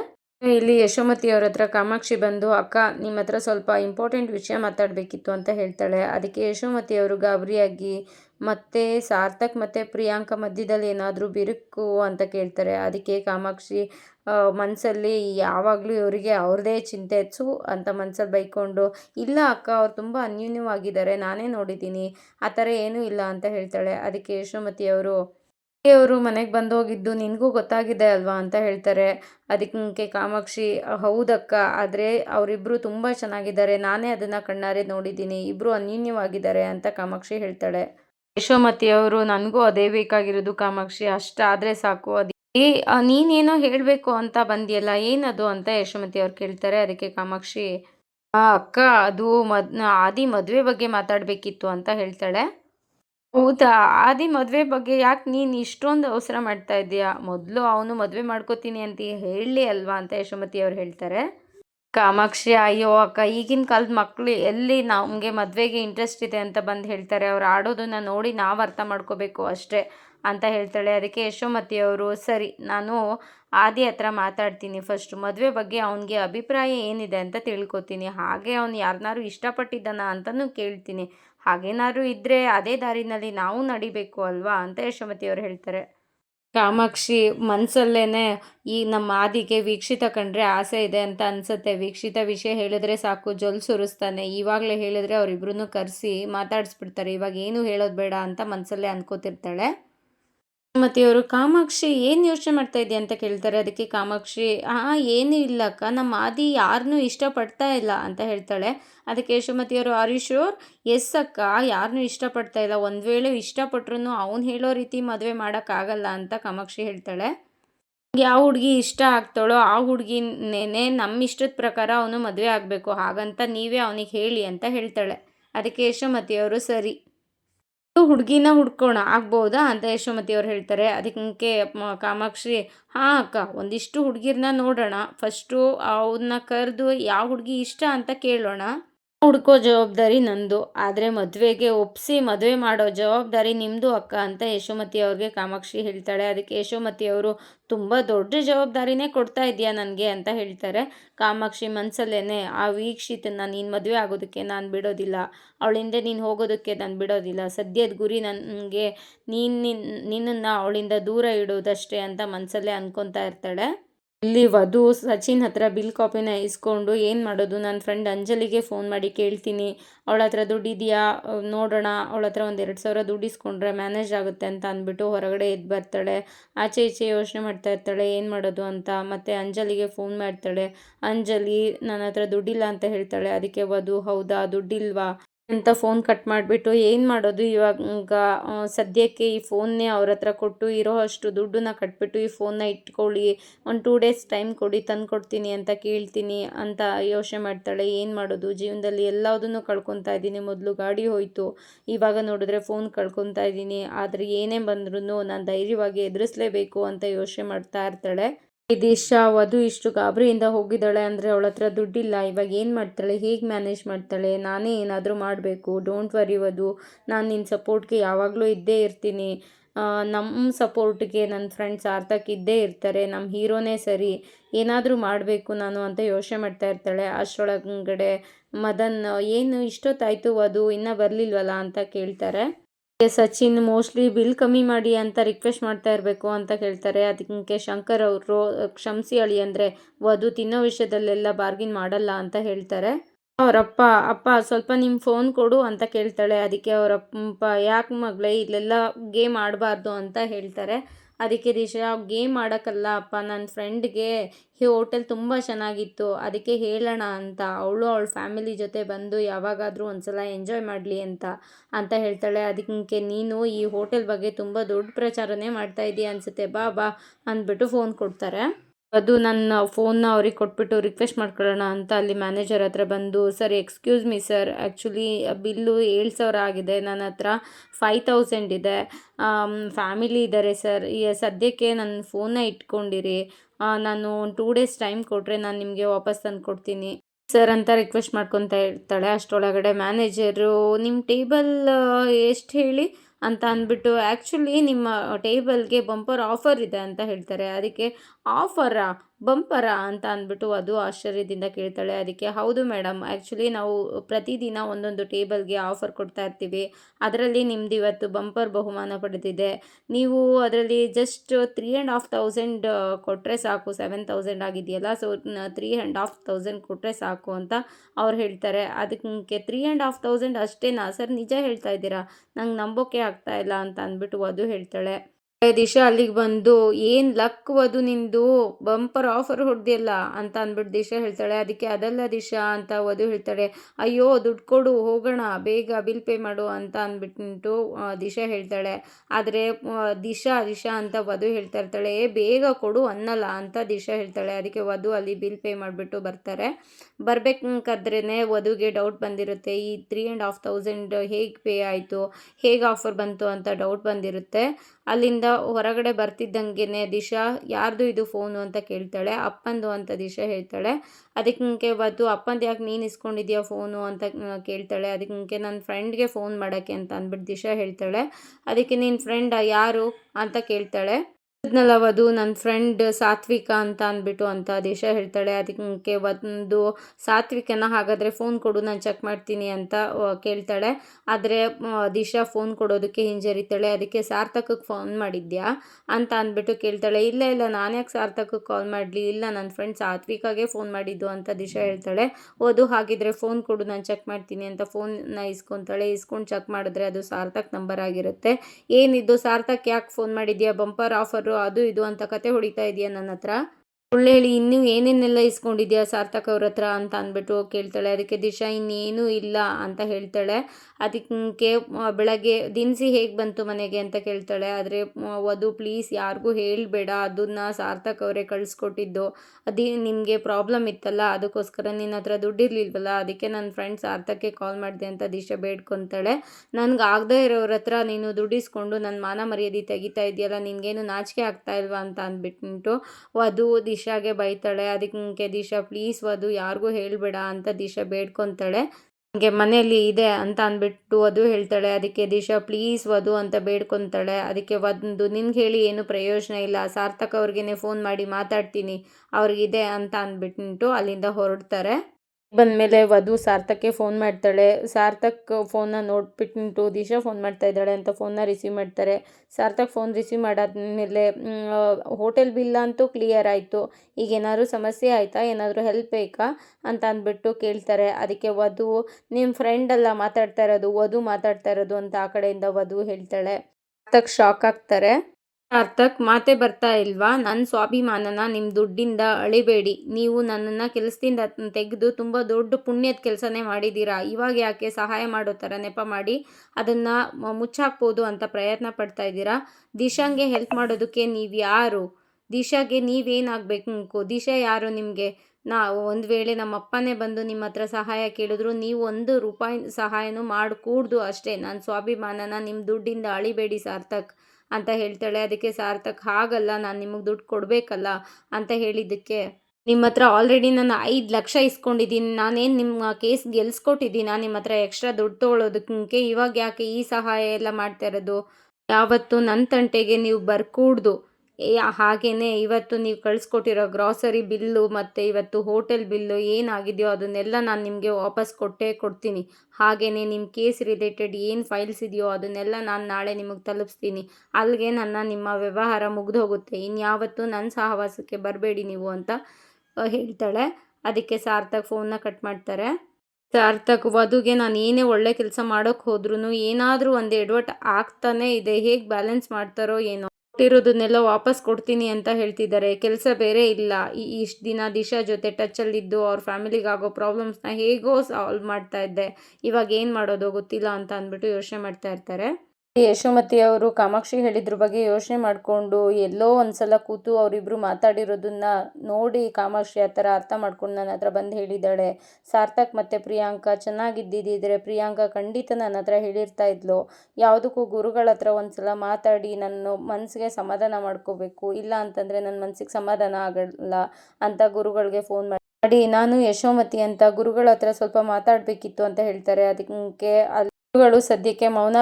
ಇಲ್ಲಿ ಯಶೋಮತಿ ಅವ್ರ ಹತ್ರ ಕಾಮಾಕ್ಷಿ ಬಂದು, ಅಕ್ಕ ನಿಮ್ಮ ಹತ್ರ ಸ್ವಲ್ಪ ಇಂಪಾರ್ಟೆಂಟ್ ವಿಷಯ ಮಾತಾಡಬೇಕಿತ್ತು ಅಂತ ಹೇಳ್ತಾಳೆ. ಅದಕ್ಕೆ ಯಶೋಮತಿ ಅವರು ಗಾಬರಿಯಾಗಿ, ಮತ್ತೆ ಸಾರ್ಥಕ್ ಮತ್ತು ಪ್ರಿಯಾಂಕ ಮಧ್ಯದಲ್ಲಿ ಏನಾದರೂ ಬಿರುಕು? ಅಂತ ಕೇಳ್ತಾರೆ. ಅದಕ್ಕೆ ಕಾಮಾಕ್ಷಿ ಮನಸ್ಸಲ್ಲಿ ಯಾವಾಗಲೂ ಇವರಿಗೆ ಅವ್ರದೇ ಚಿಂತೆ ಹೆಚ್ಚು ಅಂತ ಮನಸ್ಸಲ್ಲಿ ಬೈಕೊಂಡು, ಇಲ್ಲ ಅಕ್ಕ, ಅವ್ರು ತುಂಬ ಅನ್ಯೂನ್ಯವಾಗಿದ್ದಾರೆ. ನಾನೇ ನೋಡಿದ್ದೀನಿ. ಆ ಥರ ಏನೂ ಇಲ್ಲ ಅಂತ ಹೇಳ್ತಾಳೆ. ಅದಕ್ಕೆ ಯಶೋಮತಿ ಅವರು ಅವರು ಮನೆಗೆ ಬಂದು ಹೋಗಿದ್ದು ನಿನಗೂ ಗೊತ್ತಾಗಿದೆ ಅಲ್ವಾ ಅಂತ ಹೇಳ್ತಾರೆ. ಅದಕ್ಕೆ ಕಾಮಾಕ್ಷಿ, ಹೌದಕ್ಕ, ಆದರೆ ಅವರಿಬ್ಬರು ತುಂಬ ಚೆನ್ನಾಗಿದ್ದಾರೆ. ನಾನೇ ಅದನ್ನು ಕಣ್ಣಾರೆ ನೋಡಿದ್ದೀನಿ. ಇಬ್ಬರು ಅನ್ಯೂನ್ಯವಾಗಿದ್ದಾರೆ ಅಂತ ಕಾಮಾಕ್ಷಿ ಹೇಳ್ತಾಳೆ. ಯಶೋಮತಿ ಅವರು ನನಗೂ ಅದೇ ಬೇಕಾಗಿರೋದು ಕಾಮಾಕ್ಷಿ. ಅಷ್ಟಾದರೆ ಸಾಕು. ಅದು ಏ ನೀನೇನೋ ಹೇಳಬೇಕು ಅಂತ ಬಂದಿಯಲ್ಲ, ಏನದು? ಅಂತ ಯಶೋಮತಿ ಅವ್ರು ಕೇಳ್ತಾರೆ. ಅದಕ್ಕೆ ಕಾಮಾಕ್ಷಿ ಅಕ್ಕ, ಅದು ಮದ್, ಆದಿ ಮದುವೆ ಬಗ್ಗೆ ಮಾತಾಡಬೇಕಿತ್ತು ಅಂತ ಹೇಳ್ತಾಳೆ. ಹೌದಾ? ಆದಿ ಮದುವೆ ಬಗ್ಗೆ ಯಾಕೆ ನೀನು ಇಷ್ಟೊಂದು ಅವಸರ ಮಾಡ್ತಾ ಇದ್ದೀಯಾ? ಮೊದಲು ಅವನು ಮದುವೆ ಮಾಡ್ಕೋತೀನಿ ಅಂತ ಹೇಳಲಿ ಅಲ್ವಾ ಅಂತ ಯಶೋಮತಿ ಅವ್ರು ಹೇಳ್ತಾರೆ. ಕಾಮಾಕ್ಷಿ, ಅಯ್ಯೋ ಅಕ್ಕ, ಈಗಿನ ಕಾಲದ ಮಕ್ಕಳು ಎಲ್ಲಿ ನಮಗೆ ಮದುವೆಗೆ ಇಂಟ್ರೆಸ್ಟ್ ಇದೆ ಅಂತ ಬಂದು ಹೇಳ್ತಾರೆ. ಅವ್ರು ಆಡೋದನ್ನು ನೋಡಿ ನಾವು ಅರ್ಥ ಮಾಡ್ಕೋಬೇಕು ಅಷ್ಟೇ ಅಂತ ಹೇಳ್ತಾಳೆ. ಅದಕ್ಕೆ ಯಶೋಮತಿ ಅವರು, ಸರಿ, ನಾನು ಆದಿ ಹತ್ರ ಮಾತಾಡ್ತೀನಿ ಫಸ್ಟು ಮದುವೆ ಬಗ್ಗೆ ಅವನಿಗೆ ಅಭಿಪ್ರಾಯ ಏನಿದೆ ಅಂತ ತಿಳ್ಕೊತೀನಿ. ಹಾಗೆ ಅವನು ಯಾರನ್ನಾರು ಇಷ್ಟಪಟ್ಟಿದ್ದಾನ ಅಂತಲೂ ಕೇಳ್ತೀನಿ. ಹಾಗೇನಾದ್ರು ಇದ್ದರೆ ಅದೇ ದಾರಿನಲ್ಲಿ ನಾವು ನಡಿಬೇಕು ಅಲ್ವಾ ಅಂತ ಯಶೋಮತಿಯವರು ಹೇಳ್ತಾರೆ. ಕಾಮಾಕ್ಷಿ ಮನಸ್ಸಲ್ಲೇ ಈ ನಮ್ಮ ಆದಿಗೆ ವೀಕ್ಷಿತ ಕಂಡ್ರೆ ಆಸೆ ಇದೆ ಅಂತ ಅನ್ಸುತ್ತೆ. ವೀಕ್ಷಿತ ವಿಷಯ ಹೇಳಿದ್ರೆ ಸಾಕು, ಜೊಲ್ ಸುರಿಸ್ತಾನೆ. ಇವಾಗಲೇ ಹೇಳಿದ್ರೆ ಅವರಿಬ್ರು ಕರೆಸಿ ಮಾತಾಡಿಸ್ಬಿಡ್ತಾರೆ. ಇವಾಗ ಏನು ಹೇಳೋದು ಬೇಡ ಅಂತ ಮನಸ್ಸಲ್ಲೇ ಅನ್ಕೋತಿರ್ತಾಳೆ. ಅವರು ಕಾಮಾಕ್ಷಿ ಏನು ಯೋಚನೆ ಮಾಡ್ತಾ ಇದೆಯಾ ಅಂತ ಕೇಳ್ತಾರೆ. ಅದಕ್ಕೆ ಕಾಮಾಕ್ಷಿ, ಆ ಏನೂ ಇಲ್ಲ ಅಕ್ಕ ನಮ್ಮ ಆದಿ ಯಾರನ್ನೂ ಇಷ್ಟಪಡ್ತಾ ಇಲ್ಲ ಅಂತ ಹೇಳ್ತಾಳೆ. ಅದಕ್ಕೆ ಯಶೋಮತಿಯವರು ಆರ್ ಯು ಶೋರ್ ಎಸ್ ಅಕ್ಕ ಯಾರನ್ನೂ ಇಷ್ಟಪಡ್ತಾ ಇಲ್ಲ. ಒಂದು ವೇಳೆ ಇಷ್ಟಪಟ್ರೂ ಅವನು ಹೇಳೋ ರೀತಿ ಮದುವೆ ಮಾಡೋಕ್ಕಾಗಲ್ಲ ಅಂತ ಕಾಮಾಕ್ಷಿ ಹೇಳ್ತಾಳೆ. ಯಾವ ಹುಡುಗಿ ಇಷ್ಟ ಆಗ್ತಾಳೋ ಆ ಹುಡುಗಿನೇನೆ ನಮ್ಮ ಇಷ್ಟದ ಪ್ರಕಾರ ಅವನು ಮದುವೆ ಆಗಬೇಕು. ಹಾಗಂತ ನೀವೇ ಅವನಿಗೆ ಹೇಳಿ ಅಂತ ಹೇಳ್ತಾಳೆ. ಅದಕ್ಕೆ ಯಶೋಮತಿಯವರು ಸರಿ. ಹುಡುಗಿನ ಹುಡ್ಕೋಣ, ಆಗ್ಬೋದಾ ಅಂತ ಯಶೋಮತಿ ಅವ್ರು ಹೇಳ್ತಾರೆ. ಅದಕ್ಕೆ ಕಾಮಾಕ್ಷಿ, ಹಾಂ ಅಕ್ಕ, ಒಂದಿಷ್ಟು ಹುಡುಗಿರನ್ನ ನೋಡೋಣ. ಫಸ್ಟು ಅವನ್ನ ಕರೆದು ಯಾವ ಹುಡುಗಿ ಇಷ್ಟ ಅಂತ ಕೇಳೋಣ. ಹುಡ್ಕೋ ಜವಾಬ್ದಾರಿ ನಂದು. ಆದರೆ ಮದುವೆಗೆ ಒಪ್ಪಿಸಿ ಮದುವೆ ಮಾಡೋ ಜವಾಬ್ದಾರಿ ನಿಮ್ಮದು ಅಕ್ಕ ಅಂತ ಯಶೋಮತಿ ಅವ್ರಿಗೆ ಕಾಮಾಕ್ಷಿ ಹೇಳ್ತಾಳೆ. ಅದಕ್ಕೆ ಯಶೋಮತಿ ಅವರು, ತುಂಬ ದೊಡ್ಡ ಜವಾಬ್ದಾರಿನೇ ಕೊಡ್ತಾ ಇದೆಯಾ ನನಗೆ? ಅಂತ ಹೇಳ್ತಾರೆ. ಕಾಮಾಕ್ಷಿ ಮನಸಲ್ಲೇನೆ, ಆ ವೀಕ್ಷಿತನ ನೀನು ಮದುವೆ ಆಗೋದಕ್ಕೆ ನಾನು ಬಿಡೋದಿಲ್ಲ. ಅವಳಿಂದ ನೀನು ಹೋಗೋದಕ್ಕೆ ನಾನು ಬಿಡೋದಿಲ್ಲ. ಸದ್ಯದ ಗುರಿ ನನಗೆ ನೀನು ನಿನ್ನನ್ನು ಅವಳಿಂದ ದೂರ ಇಡೋದಷ್ಟೇ ಅಂತ ಮನಸ್ಸಲ್ಲೇ ಅಂದ್ಕೊತಾ ಇರ್ತಾಳೆ. ಇಲ್ಲಿ ವಧು ಸಚಿನ್ ಹತ್ರ ಬಿಲ್ ಕಾಪಿನ ಇಸ್ಕೊಂಡು ಏನು ಮಾಡೋದು? ನನ್ನ ಫ್ರೆಂಡ್ ಅಂಜಲಿಗೆ ಫೋನ್ ಮಾಡಿ ಕೇಳ್ತೀನಿ. ಅವಳ ಹತ್ರ ದುಡ್ಡಿದೆಯಾ ನೋಡೋಣ. ಅವಳ ಹತ್ರ ಒಂದು ಎರಡು ಸಾವಿರ ದುಡ್ಡು ಇಸ್ಕೊಂಡ್ರೆ ಮ್ಯಾನೇಜ್ ಆಗುತ್ತೆ ಅಂತ ಅಂದ್ಬಿಟ್ಟು ಹೊರಗಡೆ ಎದ್ದು ಬರ್ತಾಳೆ. ಆಚೆ ಈಚೆ ಯೋಚನೆ ಮಾಡ್ತಾ ಇರ್ತಾಳೆ. ಏನು ಮಾಡೋದು ಅಂತ. ಮತ್ತು ಅಂಜಲಿಗೆ ಫೋನ್ ಮಾಡ್ತಾಳೆ. ಅಂಜಲಿ, ನನ್ನ ಹತ್ರ ದುಡ್ಡಿಲ್ಲ ಅಂತ ಹೇಳ್ತಾಳೆ. ಅದಕ್ಕೆ ವಧು. ಹೌದಾ? ದುಡ್ಡಿಲ್ವಾ ಅಂತ ಫೋನ್ ಕಟ್ ಮಾಡಿಬಿಟ್ಟು ಏನು ಮಾಡೋದು? ಇವಾಗ ಸದ್ಯಕ್ಕೆ ಈ ಫೋನ್ನೇ ಅವ್ರ ಹತ್ರ ಕೊಟ್ಟು ಇರೋ ಅಷ್ಟು ದುಡ್ಡನ್ನ ಕಟ್ಬಿಟ್ಟು ಈ ಫೋನ್ನ ಇಟ್ಕೊಳ್ಳಿ, ಒಂದು ಟೂ ಡೇಸ್ ಟೈಮ್ ಕೊಡಿ, ತಂದು ಕೊಡ್ತೀನಿ ಅಂತ ಕೇಳ್ತೀನಿ ಅಂತ ಯೋಚನೆ ಮಾಡ್ತಾಳೆ. ಏನು ಮಾಡೋದು? ಜೀವನದಲ್ಲಿ ಎಲ್ಲದನ್ನು ಕಳ್ಕೊತಾ ಇದ್ದೀನಿ. ಮೊದಲು ಗಾಡಿ ಹೋಯಿತು, ಇವಾಗ ನೋಡಿದ್ರೆ ಫೋನ್ ಕಳ್ಕೊತಾ ಇದ್ದೀನಿ. ಆದರೆ ಏನೇ ಬಂದ್ರೂ ನಾನು ಧೈರ್ಯವಾಗಿ ಎದುರಿಸಲೇಬೇಕು ಅಂತ ಯೋಚನೆ ಮಾಡ್ತಾ ಇರ್ತಾಳೆ. ಈ ವಧು ಇಷ್ಟು ಗಾಬರಿಯಿಂದ ಹೋಗಿದ್ದಾಳೆ ಅಂದರೆ ಅವಳ ಹತ್ರ ದುಡ್ಡಿಲ್ಲ. ಇವಾಗ ಏನು ಮಾಡ್ತಾಳೆ? ಹೇಗೆ ಮ್ಯಾನೇಜ್ ಮಾಡ್ತಾಳೆ? ನಾನೇ ಏನಾದರೂ ಮಾಡಬೇಕು. ಡೋಂಟ್ ವರಿ ವಧು. ನಾನು ನಿನ್ನ ಸಪೋರ್ಟ್ಗೆ ಯಾವಾಗಲೂ ಇದ್ದೇ ಇರ್ತೀನಿ. ನಮ್ಮ ಸಪೋರ್ಟ್ಗೆ ನನ್ನ ಫ್ರೆಂಡ್ಸ್ ಸಾರ್ಥಕ್ ಇದ್ದೇ ಇರ್ತಾರೆ. ನಮ್ಮ ಹೀರೋನೇ ಸರಿ. ಏನಾದರೂ ಮಾಡಬೇಕು ನಾನು ಅಂತ ಯೋಚನೆ ಮಾಡ್ತಾ ಇರ್ತಾಳೆ. ಅಷ್ಟರೊಳಗಡೆ ಮದನ್, ಏನು ಇಷ್ಟೊತ್ತಾಯಿತು ವಧು? ಇನ್ನೂ ಬರಲಿಲ್ವಲ್ಲ ಅಂತ ಕೇಳ್ತಾರೆ. ಸಚಿನ್, ಮೋಸ್ಟ್ಲಿ ಬಿಲ್ ಕಮ್ಮಿ ಮಾಡಿ ಅಂತ ರಿಕ್ವೆಸ್ಟ್ ಮಾಡ್ತಾ ಇರಬೇಕು ಅಂತ ಕೇಳ್ತಾರೆ. ಅದಕ್ಕೆ ಶಂಕರ್ ಅವರು ಕ್ಷಮಿಸಿ ಅಳಿ ಅಂದರೆ, ವಧು ತಿನ್ನೋ ವಿಷಯದಲ್ಲೆಲ್ಲ ಬಾರ್ಗಿನ್ ಮಾಡಲ್ಲ ಅಂತ ಹೇಳ್ತಾರೆ. ಅವರಪ್ಪ, ಅಪ್ಪ, ಸ್ವಲ್ಪ ನಿಮ್ಮ ಫೋನ್ ಕೊಡು ಅಂತ ಕೇಳ್ತಾಳೆ. ಅದಕ್ಕೆ ಅವರಪ್ಪ, ಯಾಕೆ ಮಗಳೇ, ಇಲ್ಲೆಲ್ಲ ಗೇಮ್ ಆಡಬಾರ್ದು ಅಂತ ಹೇಳ್ತಾರೆ. ಅದಕ್ಕೆ ದಿಶಾ ಗೇಮ್ ಆಡೋಕ್ಕಲ್ಲ ಅಪ್ಪ ನನ್ನ ಫ್ರೆಂಡ್ಗೆ ಈ ಹೋಟೆಲ್ ತುಂಬ ಚೆನ್ನಾಗಿತ್ತು, ಅದಕ್ಕೆ ಹೇಳೋಣ ಅಂತ. ಅವಳು ಅವಳ ಫ್ಯಾಮಿಲಿ ಜೊತೆ ಬಂದು ಯಾವಾಗಾದರೂ ಒಂದ್ಸಲ ಎಂಜಾಯ್ ಮಾಡಲಿ ಅಂತ ಅಂತ ಹೇಳ್ತಾಳೆ. ಅದಕ್ಕೆ ನೀನು ಈ ಹೋಟೆಲ್ ಬಗ್ಗೆ ತುಂಬ ದೊಡ್ಡ ಪ್ರಚಾರನೇ ಮಾಡ್ತಾ ಇದೀಯ ಅನಿಸುತ್ತೆ, ಬಾ ಬಾ, ಅಂದ್ಬಿಟ್ಟು ಫೋನ್ ಕೊಡ್ತಾರೆ. ಅದು ನನ್ನ ಫೋನ್ನ ಅವ್ರಿಗೆ ಕೊಟ್ಬಿಟ್ಟು ರಿಕ್ವೆಸ್ಟ್ ಮಾಡ್ಕೊಳ್ಳೋಣ ಅಂತ ಅಲ್ಲಿ ಮ್ಯಾನೇಜರ್ ಹತ್ರ ಬಂದು, sir, excuse me, sir. Actually bill ಏಳು ಸಾವಿರ ಆಗಿದೆ. ನನ್ನ ಹತ್ರ ಫೈವ್ ತೌಸಂಡ್ ಇದೆ. ಫ್ಯಾಮಿಲಿ ಇದ್ದಾರೆ, ಸರ್. ಈ ಸದ್ಯಕ್ಕೆ ನನ್ನ ಫೋನ್ನ ಇಟ್ಕೊಂಡಿರಿ. ನಾನು ಒಂದು ಟೂ ಡೇಸ್ ಟೈಮ್ ಕೊಟ್ಟರೆ ನಾನು ನಿಮಗೆ ವಾಪಸ್ ತಂದು ಕೊಡ್ತೀನಿ ಸರ್ ಅಂತ ರಿಕ್ವೆಸ್ಟ್ ಮಾಡ್ಕೊತಾ ಇರ್ತಾಳೆ ಅಷ್ಟರೊಳಗಡೆ ಮ್ಯಾನೇಜರು, ನಿಮ್ಮ ಟೇಬಲ್ ಎಷ್ಟು ಹೇಳಿ? ಅಂತ ಅಂದ್ಬಿಟ್ಟು ಆ್ಯಕ್ಚುಲಿ ನಿಮ್ಮ ಟೇಬಲ್ಗೆ ಬಂಪರ್ ಆಫರ್ ಇದೆ ಅಂತ ಹೇಳ್ತಾರೆ. ಅದಕ್ಕೆ ಆಫರಾ ಬಂಪರ ಅಂತ ಅಂದ್ಬಿಟ್ಟು ಅದು ಆಶ್ಚರ್ಯದಿಂದ ಕೇಳ್ತಾಳೆ. ಅದಕ್ಕೆ, ಹೌದು ಮೇಡಮ್ ಆ್ಯಕ್ಚುಲಿ ನಾವು ಪ್ರತಿದಿನ ಒಂದೊಂದು ಟೇಬಲ್ಗೆ ಆಫರ್ ಕೊಡ್ತಾ ಇರ್ತೀವಿ. ಅದರಲ್ಲಿ ನಿಮ್ದು ಇವತ್ತು ಬಂಪರ್ ಬಹುಮಾನ ಪಡೆದಿದೆ. ನೀವು ಅದರಲ್ಲಿ just three and half thousand ಕೊಟ್ಟರೆ ಸಾಕು ಸೆವೆನ್ ತೌಸಂಡ್ ಆಗಿದೆಯಲ್ಲ so three and half thousand ಕೊಟ್ಟರೆ ಸಾಕು ಅಂತ ಅವ್ರು ಹೇಳ್ತಾರೆ. ಅದಕ್ಕೆ ತ್ರೀ ಆ್ಯಂಡ್ ಹಾಫ್ ತೌಸಂಡ್ ಅಷ್ಟೇನಾ? ಸರ್, ನಿಜ ಹೇಳ್ತಾ ಇದ್ದೀರಾ? ನಂಗೆ ನಂಬೋಕೆ ಆಗ್ತಾ ಇಲ್ಲ ಅಂತ ಅಂದ್ಬಿಟ್ಟು ಅದು ಹೇಳ್ತಾಳೆ. ದಿಶಾ ಅಲ್ಲಿಗೆ ಬಂದು, ಏನು ಲಕ್ ಅದು ನಿಂದು? ಬಂಪರ್ ಆಫರ್ ಹೊಡೆದಿಲ್ಲ ಅಂತ ಅಂದ್ಬಿಟ್ಟು ದಿಶಾ ಹೇಳ್ತಾಳೆ. ಅದಕ್ಕೆ ಅದಲ್ಲ ದಿಶಾ ಅಂತ ವಧು ಹೇಳ್ತಾಳೆ. ಅಯ್ಯೋ, ದುಡ್ಡು ಕೊಡು, ಹೋಗೋಣ, ಬೇಗ ಬಿಲ್ ಪೇ ಮಾಡು ಅಂತ ಅಂದ್ಬಿಟ್ಟು ದಿಶಾ ಹೇಳ್ತಾಳೆ. ಆದರೆ ದಿಶಾ ದಿಶಾ ಅಂತ ವಧು ಹೇಳ್ತಾ ಇರ್ತಾಳೆ. ಏ, ಬೇಗ ಕೊಡು, ಅನ್ನಲ್ಲ ಅಂತ ದಿಶಾ ಹೇಳ್ತಾಳೆ. ಅದಕ್ಕೆ ವಧು ಅಲ್ಲಿ ಬಿಲ್ ಪೇ ಮಾಡಿಬಿಟ್ಟು ಬರ್ತಾರೆ. ಬರಬೇಕಾದ್ರೇ ವಧುಗೆ ಡೌಟ್ ಬಂದಿರುತ್ತೆ. ಈ ತ್ರೀ ಆ್ಯಂಡ್ ಹಾಫ್ ತೌಸಂಡ್ ಹೇಗೆ ಪೇ ಆಯಿತು, ಹೇಗೆ ಆಫರ್ ಬಂತು ಅಂತ ಡೌಟ್ ಬಂದಿರುತ್ತೆ. ಅಲ್ಲಿಂದ ಹೊರಗಡೆ ಬರ್ತಿದ್ದಂಗೆ ದಿಶಾ, ಯಾರ್ದು ಇದು ಫೋನು? ಅಂತ ಕೇಳ್ತಾಳೆ. ಅಪ್ಪಂದು, ಅಂತ ದಿಶಾ ಹೇಳ್ತಾಳೆ. ಅದಕ್ಕೆ ಬದ್ದು ಅಪ್ಪಂದು ಯಾಕೆ ನೀನು ಇಸ್ಕೊಂಡಿದ್ಯಾ ಫೋನು? ಅಂತ ಕೇಳ್ತಾಳೆ. ಅದಕ್ಕೆ ನನ್ನ ಫ್ರೆಂಡ್ಗೆ ಫೋನ್ ಮಾಡೋಕ್ಕೆ ಅಂತ ಅಂದ್ಬಿಟ್ಟು ದಿಶಾ ಹೇಳ್ತಾಳೆ. ಅದಕ್ಕೆ ನಿನ್ನ ಫ್ರೆಂಡ್ ಯಾರು? ಅಂತ ಕೇಳ್ತಾಳೆ. ವಧು ನನ್ನ ಫ್ರೆಂಡ್ ಸಾತ್ವಿಕ ಅಂತ ಅಂದ್ಬಿಟ್ಟು ಅಂತ ದಿಶಾ ಹೇಳ್ತಾಳೆ, ಅದಕ್ಕೆ ಒಂದು ಸಾತ್ವಿಕನ ಹಾಗಾದರೆ ಫೋನ್ ಕೊಡು, ನಾನು ಚೆಕ್ ಮಾಡ್ತೀನಿ ಅಂತ ಕೇಳ್ತಾಳೆ. ಆದರೆ ದಿಶಾ ಫೋನ್ ಕೊಡೋದಕ್ಕೆ ಹಿಂಜರಿತಾಳೆ, ಅದಕ್ಕೆ ಸಾರ್ಥಕಕ್ಕೆ ಫೋನ್ ಮಾಡಿದ್ಯಾ ಅಂತ ಅಂದ್ಬಿಟ್ಟು ಕೇಳ್ತಾಳೆ. ಇಲ್ಲ ಇಲ್ಲ, ನಾನು ಯಾಕೆ ಸಾರ್ಥಕಕ್ಕೆ ಕಾಲ್ ಮಾಡಲಿ? ಇಲ್ಲ ನನ್ನ ಫ್ರೆಂಡ್ ಸಾತ್ವಿಕಾಗೆ ಫೋನ್ ಮಾಡಿದ್ದು ಅಂತ ದಿಶಾ ಹೇಳ್ತಾಳೆ. ಓದು, ಹಾಗಿದ್ರೆ ಫೋನ್ ಕೊಡು, ನಾನು ಚೆಕ್ ಮಾಡ್ತೀನಿ ಅಂತ ಫೋನ್ನ ಇಸ್ಕೊತಾಳೆ. ಇಸ್ಕೊಂಡು ಚೆಕ್ ಮಾಡಿದ್ರೆ ಅದು ಸಾರ್ಥಕ್ ನಂಬರ್ ಆಗಿರುತ್ತೆ. ಏನಿದ್ದು ಸಾರ್ಥಕ್ ಯಾಕೆ ಫೋನ್ ಮಾಡಿದ್ಯಾ? ಬಂಪರ್ ಆಫರು ಅದು ಇದು ಅಂತ ಕತೆ ಹೊಡಿತಾ ಇದೆಯಾ ನನ್ನ ಹತ್ರ? ಸುಳ್ಳು ಹೇಳಿ, ಇನ್ನೂ ಏನೇನೆಲ್ಲ ಇಸ್ಕೊಂಡಿದ್ಯಾ ಸಾರ್ಥಕ್ ಅವ್ರ ಹತ್ರ ಅಂತ ಅಂದ್ಬಿಟ್ಟು ಕೇಳ್ತಾಳೆ. ಅದಕ್ಕೆ ದಿಶಾ, ಇನ್ನೇನೂ ಇಲ್ಲ ಅಂತ ಹೇಳ್ತಾಳೆ. ಅದಕ್ಕೆ ಬೆಳಗ್ಗೆ ದಿನಸಿ ಹೇಗೆ ಬಂತು ಮನೆಗೆ ಅಂತ ಕೇಳ್ತಾಳೆ. ಆದರೆ ವಧು ಪ್ಲೀಸ್ ಯಾರಿಗೂ ಹೇಳಬೇಡ. ಅದನ್ನು ಸಾರ್ಥಕ್ ಅವರೇ ಕಳಿಸ್ಕೊಟ್ಟಿದ್ದು. ಅದೇ ನಿಮಗೆ ಪ್ರಾಬ್ಲಮ್ ಇತ್ತಲ್ಲ, ಅದಕ್ಕೋಸ್ಕರ ನಿನ್ನ ಹತ್ರ ದುಡ್ಡಿರ್ಲಿಲ್ವಲ್ಲ, ಅದಕ್ಕೆ ನನ್ನ ಫ್ರೆಂಡ್ ಸಾರ್ಥಕ್ಕೆ ಕಾಲ್ ಮಾಡಿದೆ ಅಂತ ದಿಶಾ ಬೇಡ್ಕೊತಾಳೆ. ನನಗೆ ಆಗದೇ ಇರೋರ ಹತ್ರ ನೀನು ದುಡ್ಡಿಸ್ಕೊಂಡು ನನ್ನ ಮಾನ ಮರ್ಯಾದೆ ತೆಗಿತಾ ಇದೆಯಲ್ಲ, ನಿನಗೇನು ನಾಚಿಕೆ ಆಗ್ತಾ ಇಲ್ವಾ ಅಂತ ಅಂದ್ಬಿಟ್ಟು ವಧು ದಿಶಾಗೆ ಬೈತಾಳೆ, ಅದಕ್ಕೆ ದಿಶಾ ಪ್ಲೀಸ್ ವಧು, ಯಾರಿಗೂ ಹೇಳಬೇಡ ಅಂತ ದಿಶಾ ಬೇಡ್ಕೊತಾಳೆ. ಹಂಗೆ ಮನೆಯಲ್ಲಿ ಇದೆ ಅಂತ ಅಂದ್ಬಿಟ್ಟು ಅದು ಹೇಳ್ತಾಳೆ, ಅದಕ್ಕೆ ದಿಶಾ ಪ್ಲೀಸ್ ವಧು ಅಂತ ಬೇಡ್ಕೊತಾಳೆ. ಅದಕ್ಕೆ ಒಂದು ನಿನ್ಗೆ ಹೇಳಿ ಏನು ಪ್ರಯೋಜನ ಇಲ್ಲ. ಸಾರ್ಥಕ್ ಅವ್ರಿಗೇನೆ ಫೋನ್ ಮಾಡಿ ಮಾತಾಡ್ತೀನಿ. ಅವ್ರಿಗಿದೆ ಅಂತ ಅಂದ್ಬಿಟ್ಟು ಅಲ್ಲಿಂದ ಹೊರಡ್ತಾರೆ. ಬಂದಮೇಲೆ ವಧು ಸಾರ್ಥಕ್ಕೆ ಫೋನ್ ಮಾಡ್ತಾಳೆ. ಸಾರ್ಥಕ್ ಫೋನ್ನ ನೋಡ್ಬಿಟ್ಟು ದಿಶಾ ಫೋನ್ ಮಾಡ್ತಾ ಇದ್ದಾಳೆ ಅಂತ ಫೋನ್ನ ರಿಸೀವ್ ಮಾಡ್ತಾರೆ. ಸಾರ್ಥಕ್ ಫೋನ್ ರಿಸೀವ್ ಮಾಡಾದ್ಮೇಲೆ ಹೋಟೆಲ್ ಬಿಲ್ ಅಂತೂ ಕ್ಲಿಯರ್ ಆಯಿತು. ಈಗ ಏನಾದರೂ ಸಮಸ್ಯೆ ಆಯಿತಾ? ಏನಾದರೂ ಹೆಲ್ಪ್ ಬೇಕಾ? ಅಂತ ಅಂದ್ಬಿಟ್ಟು ಕೇಳ್ತಾರೆ. ಅದಕ್ಕೆ ವಧು ನಿಮ್ಮ ಫ್ರೆಂಡ್ ಅಲ್ಲ ಮಾತಾಡ್ತಾ ಇರೋದು, ವಧು ಮಾತಾಡ್ತಾ ಇರೋದು ಅಂತ ಆ ಕಡೆಯಿಂದ ವಧು ಹೇಳ್ತಾಳೆ. ಸಾರ್ಥಕ್ ಶಾಕ್ ಆಗ್ತಾರೆ. ಅರ್ಥಕ್ಕೆ ಮಾತೆ ಬರ್ತಾ ಇಲ್ವಾ? ನನ್ನ ಸ್ವಾಭಿಮಾನನ ನಿಮ್ಮ ದುಡ್ಡಿಂದ ಅಳಿಬೇಡಿ. ನೀವು ನನ್ನನ್ನು ಕೆಲಸದಿಂದ ತೆಗೆದು ತುಂಬ ದೊಡ್ಡ ಪುಣ್ಯದ ಕೆಲಸನೇ ಮಾಡಿದ್ದೀರಾ ಇವಾಗ ಯಾಕೆ ಸಹಾಯ ಮಾಡೋ ಥರ ನೆಪ ಮಾಡಿ ಅದನ್ನು ಮುಚ್ಚಾಕ್ಬೋದು ಅಂತ ಪ್ರಯತ್ನ ಪಡ್ತಾ ಇದ್ದೀರಾ? ದಿಶಾಂಗೆ ಹೆಲ್ಪ್ ಮಾಡೋದಕ್ಕೆ ನೀವು ಯಾರು? ದಿಶಾಗೆ ನೀವೇನಾಗಬೇಕು ದಿಶಾ ಯಾರು ನಿಮಗೆ? ನಾ, ಒಂದು ವೇಳೆ ನಮ್ಮ ಅಪ್ಪನೇ ಬಂದು ನಿಮ್ಮ ಹತ್ರ ಸಹಾಯ ಕೇಳಿದ್ರು ನೀವು ಒಂದು ರೂಪಾಯಿ ಸಹಾಯನೂ ಮಾಡಿಕೂಡ್ದು ಅಷ್ಟೇ. ನನ್ನ ಸ್ವಾಭಿಮಾನನ ನಿಮ್ಮ ದುಡ್ಡಿಂದ ಅಳಿಬೇಡಿ ಸಾರ್ಥಕ್. ಅಂತ ಹೇಳ್ತಾಳೆ. ಅದಕ್ಕೆ ಸಾರ್ಥಕ್ ಆಗಲ್ಲ ನಾನು ನಿಮಗೆ ದುಡ್ಡು ಕೊಡಬೇಕಲ್ಲ ಅಂತ ಹೇಳಿದ್ದಕ್ಕೆ ನಿಮ್ಮ ಹತ್ರ ಆಲ್ರೆಡಿ ನಾನು ಐದು ಲಕ್ಷ ಇಸ್ಕೊಂಡಿದ್ದೀನಿ ನಾನೇನು ನಿಮ್ಮ ಕೇಸ್ ಗೆಲ್ಸ್ಕೊಟ್ಟಿದ್ದೀನ ನಿಮ್ಮ ಹತ್ರ ಎಕ್ಸ್ಟ್ರಾ ದುಡ್ಡು ತೊಗೊಳೋದಕ್ಕೆ ಇವಾಗ ಯಾಕೆ ಈ ಸಹಾಯ ಎಲ್ಲ ಮಾಡ್ತಾ ಇರೋದು? ಯಾವತ್ತು ನನ್ನ ತಂಟೆಗೆ ನೀವು ಬರ್ಕೂಡ್ದು. ಹಾಗೆಯೇ ಇವತ್ತು ನೀವು ಕಳಿಸ್ಕೊಟ್ಟಿರೋ ಗ್ರಾಸರಿ ಬಿಲ್ಲು ಮತ್ತು ಇವತ್ತು ಹೋಟೆಲ್ ಬಿಲ್ಲು ಏನಾಗಿದೆಯೋ ಅದನ್ನೆಲ್ಲ ನಾನು ನಿಮಗೆ ವಾಪಸ್ ಕೊಟ್ಟೇ ಕೊಡ್ತೀನಿ. ಹಾಗೆಯೇ ನಿಮ್ಮ ಕೇಸ್ ರಿಲೇಟೆಡ್ ಏನು ಫೈಲ್ಸ್ ಇದೆಯೋ ಅದನ್ನೆಲ್ಲ ನಾನು ನಾಳೆ ನಿಮಗೆ ತಲುಪಿಸ್ತೀನಿ. ಅಲ್ಲಿಗೆ ನನ್ನ ನಿಮ್ಮ ವ್ಯವಹಾರ ಮುಗಿದೋಗುತ್ತೆ ಇನ್ಯಾವತ್ತು ನನ್ನ ಸಹವಾಸಕ್ಕೆ ಬರಬೇಡಿ ನೀವು ಅಂತ ಹೇಳ್ತಾಳೆ. ಅದಕ್ಕೆ ಸಾರ್ಥಕ್ ಫೋನ್ನ ಕಟ್ ಮಾಡ್ತಾರೆ. ಸಾರ್ಥಕ್, ವಧುಗೆ ನಾನು ಏನೇ ಒಳ್ಳೆ ಕೆಲಸ ಮಾಡೋಕ್ಕೆ ಹೋದ್ರೂ ಏನಾದರೂ ಒಂದು ಎಡ್ವರ್ಟ್ ಆಗ್ತಾನೇ ಇದೆ. ಹೇಗೆ ಬ್ಯಾಲೆನ್ಸ್ ಮಾಡ್ತಾರೋ ಏನೋ. ಕೊಟ್ಟಿರೋದನ್ನೆಲ್ಲ ವಾಪಸ್ ಕೊಡ್ತೀನಿ ಅಂತ ಹೇಳ್ತಿದ್ದಾರೆ. ಕೆಲಸ ಬೇರೆ ಇಲ್ಲ. ಈ ಇಷ್ಟು ದಿನ ದಿಶಾ ಜೊತೆ ಟಚ್ಚಲ್ಲಿದ್ದು ಅವ್ರ ಫ್ಯಾಮಿಲಿಗಾಗೋ ಪ್ರಾಬ್ಲಮ್ಸ್ನ ಹೇಗೋ ಸಾಲ್ವ್ ಮಾಡ್ತಾ ಇದ್ದೆ. ಇವಾಗ ಏನು ಮಾಡೋದು ಗೊತ್ತಿಲ್ಲ ಅಂತ ಅಂದ್ಬಿಟ್ಟು ಯೋಚನೆ ಮಾಡ್ತಾ ಇರ್ತಾರೆ. ಯಶೋಮತಿ ಅವರು ಕಾಮಾಕ್ಷಿ ಹೇಳಿದ್ರ ಬಗ್ಗೆ ಯೋಚನೆ ಮಾಡಿಕೊಂಡು ಎಲ್ಲೋ ಒಂದ್ಸಲ ಕೂತು ಅವರಿಬ್ಬರು ಮಾತಾಡಿರೋದನ್ನ ನೋಡಿ ಕಾಮಾಕ್ಷಿ ಆ ಥರ ಅರ್ಥ ಮಾಡ್ಕೊಂಡು ನನ್ನ ಹತ್ರ ಬಂದು ಹೇಳಿದ್ದಾಳೆ. ಸಾರ್ಥಕ್ ಮತ್ತು ಪ್ರಿಯಾಂಕಾ ಚೆನ್ನಾಗಿದ್ದಿದ್ದಿದ್ರೆ ಪ್ರಿಯಾಂಕಾ ಖಂಡಿತ ನನ್ನ ಹತ್ರ ಹೇಳಿರ್ತಾ ಇದ್ಲು. ಯಾವುದಕ್ಕೂ ಗುರುಗಳ ಹತ್ರ ಒಂದ್ಸಲ ಮಾತಾಡಿ ನನ್ನ ಮನಸ್ಸಿಗೆ ಸಮಾಧಾನ ಮಾಡ್ಕೋಬೇಕು. ಇಲ್ಲ ಅಂತಂದರೆ ನನ್ನ ಮನಸ್ಸಿಗೆ ಸಮಾಧಾನ ಆಗಲ್ಲ ಅಂತ ಗುರುಗಳಿಗೆ ಫೋನ್ ಮಾಡಿ. ನಾನು ಯಶೋಮತಿ ಅಂತ ಗುರುಗಳ ಹತ್ರ ಸ್ವಲ್ಪ ಮಾತಾಡಬೇಕಿತ್ತು ಅಂತ ಹೇಳ್ತಾರೆ. ಅದಕ್ಕೆ ಗುರುಗಳು ಸದ್ಯಕ್ಕೆ ಮೌನ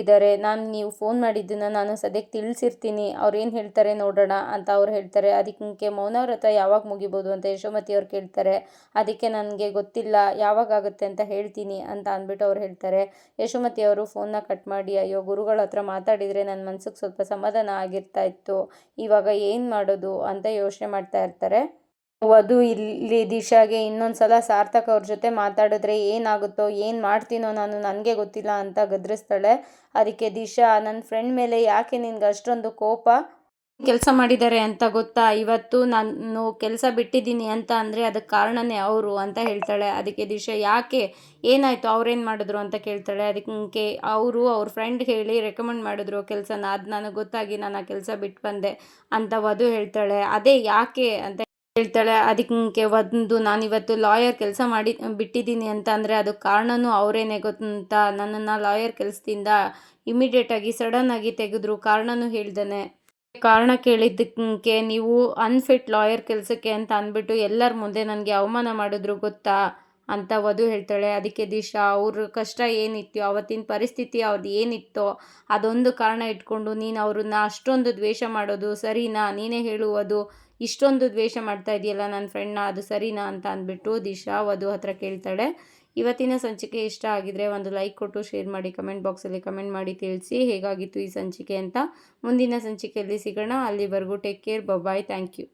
ಇದ್ದಾರೆ. ನಾನು ನೀವು ಫೋನ್ ಮಾಡಿದ್ದನ್ನು ನಾನು ಸದ್ಯಕ್ಕೆ ತಿಳಿಸಿರ್ತೀನಿ. ಅವ್ರು ಏನು ಹೇಳ್ತಾರೆ ನೋಡೋಣ ಅಂತ ಅವ್ರು ಹೇಳ್ತಾರೆ. ಅದಕ್ಕೆ ಮೌನಾವ್ರತ ಯಾವಾಗ ಮುಗಿಬೋದು ಅಂತ ಯಶೋಮತಿ ಅವ್ರು ಕೇಳ್ತಾರೆ. ಅದಕ್ಕೆ ನನಗೆ ಗೊತ್ತಿಲ್ಲ, ಯಾವಾಗ ಆಗುತ್ತೆ ಅಂತ ಹೇಳ್ತೀನಿ ಅಂತ ಅಂದ್ಬಿಟ್ಟು ಅವ್ರು ಹೇಳ್ತಾರೆ. ಯಶೋಮತಿ ಅವರು ಫೋನ್ನ ಕಟ್ ಮಾಡಿ, ಅಯ್ಯೋ, ಗುರುಗಳ ಹತ್ರ ಮಾತಾಡಿದರೆ ನನ್ನ ಮನ್ಸಿಗೆ ಸ್ವಲ್ಪ ಸಮಾಧಾನ ಆಗಿರ್ತಾ ಇತ್ತು. ಇವಾಗ ಏನು ಮಾಡೋದು? ಅಂತ ಯೋಚನೆ ಮಾಡ್ತಾ ಇರ್ತಾರೆ. ವಧು ಇಲ್ಲಿ ದಿಶಾಗೆ ಇನ್ನೊಂದು ಸಲ ಸಾರ್ಥಕ್ ಅವ್ರ ಜೊತೆ ಮಾತಾಡಿದ್ರೆ ಏನಾಗುತ್ತೋ, ಏನು ಮಾಡ್ತೀನೋ ನಾನು ನನಗೆ ಗೊತ್ತಿಲ್ಲ ಅಂತ ಗದರಿಸ್ತಾಳೆ. ಅದಕ್ಕೆ ದಿಶಾ ನನ್ನ ಫ್ರೆಂಡ್ ಮೇಲೆ ಯಾಕೆ ನಿನ್ಗೆ ಅಷ್ಟೊಂದು ಕೋಪ? ಕೆಲಸ ಮಾಡಿದ್ದಾರೆ ಅಂತ ಗೊತ್ತಾ? ಇವತ್ತು ನಾನು ಕೆಲಸ ಬಿಟ್ಟಿದ್ದೀನಿ ಅಂತ ಅಂದರೆ ಅದಕ್ಕೆ ಕಾರಣನೇ ಅವರು ಅಂತ ಹೇಳ್ತಾಳೆ. ಅದಕ್ಕೆ ದಿಶಾ, ಯಾಕೆ? ಏನಾಯಿತು? ಅವ್ರೇನು ಮಾಡಿದ್ರು ಅಂತ ಕೇಳ್ತಾಳೆ. ಅದಕ್ಕೆ ಅವರು ಅವ್ರ ಫ್ರೆಂಡ್ ಹೇಳಿ ರೆಕಮೆಂಡ್ ಮಾಡಿದ್ರು ಕೆಲಸನ. ಅದು ನನಗೆ ಗೊತ್ತಾಗಿ ನಾನು ಆ ಕೆಲಸ ಬಿಟ್ಟು ಬಂದೆ ಅಂತ ವಧು ಹೇಳ್ತಾಳೆ. ಅದೇ ಯಾಕೆ ಅಂತ ಹೇಳ್ತಾಳೆ, ಅದಕ್ಕೆ ಒಂದು ನಾನಿವತ್ತು ಲಾಯರ್ ಕೆಲಸ ಮಾಡಿ, ಬಿಟ್ಟಿದ್ದೀನಿ ಅಂತ ಅಂದರೆ ಅದು ಕಾರಣನೂ ಅವರೇನೆ ಗೊತ್ತಂತ? ನನ್ನನ್ನು ಲಾಯರ್ ಕೆಲಸದಿಂದ ಇಮಿಡಿಯೇಟಾಗಿ ಸಡನ್ನಾಗಿ ತೆಗೆದ್ರು, ಕಾರಣನೂ ಹೇಳ್ದೇನೆ. ಕಾರಣ ಕೇಳಿದ್ದಕ್ಕೆ ನೀವು ಅನ್ಫಿಟ್ ಲಾಯರ್ ಕೆಲಸಕ್ಕೆ ಅಂತ ಅಂದ್ಬಿಟ್ಟು ಎಲ್ಲರ ಮುಂದೆ ನನಗೆ ಅವಮಾನ ಮಾಡಿದ್ರು, ಗೊತ್ತಾ? ಅಂತ ವಧು ಹೇಳ್ತಾಳೆ. ಅದಕ್ಕೆ ದಿಶಾ, ಅವ್ರ ಕಷ್ಟ ಏನಿತ್ತು ಅವತ್ತಿನ ಪರಿಸ್ಥಿತಿ ಅವ್ರದ್ದು ಏನಿತ್ತೋ, ಅದೊಂದು ಕಾರಣ ಇಟ್ಕೊಂಡು ನೀನು ಅವ್ರನ್ನ ಅಷ್ಟೊಂದು ದ್ವೇಷ ಮಾಡೋದು ಸರಿನಾ? ನೀನೇ ಹೇಳುವುದು ಇಷ್ಟೊಂದು ದ್ವೇಷ ಮಾಡ್ತಾ ಇದೆಯಲ್ಲ ನನ್ನ ಫ್ರೆಂಡ್ನ ಅದು ಸರಿನಾ ಅಂತ ಅಂದ್ಬಿಟ್ಟು ದಿಶಾ ವಧು ಹತ್ರ ಕೇಳ್ತಾಳೆ. ಇವತ್ತಿನ ಸಂಚಿಕೆ ಇಷ್ಟ ಆಗಿದ್ರೆ ಒಂದು ಲೈಕ್ ಕೊಟ್ಟು ಶೇರ್ ಮಾಡಿ ಕಮೆಂಟ್ ಬಾಕ್ಸಲ್ಲಿ ಕಮೆಂಟ್ ಮಾಡಿ ತಿಳಿಸಿ ಹೇಗಾಗಿತ್ತು ಈ ಸಂಚಿಕೆ ಅಂತ ಮುಂದಿನ ಸಂಚಿಕೆಯಲ್ಲಿ ಸಿಗೋಣ. ಅಲ್ಲಿವರೆಗೂ take care bye thank you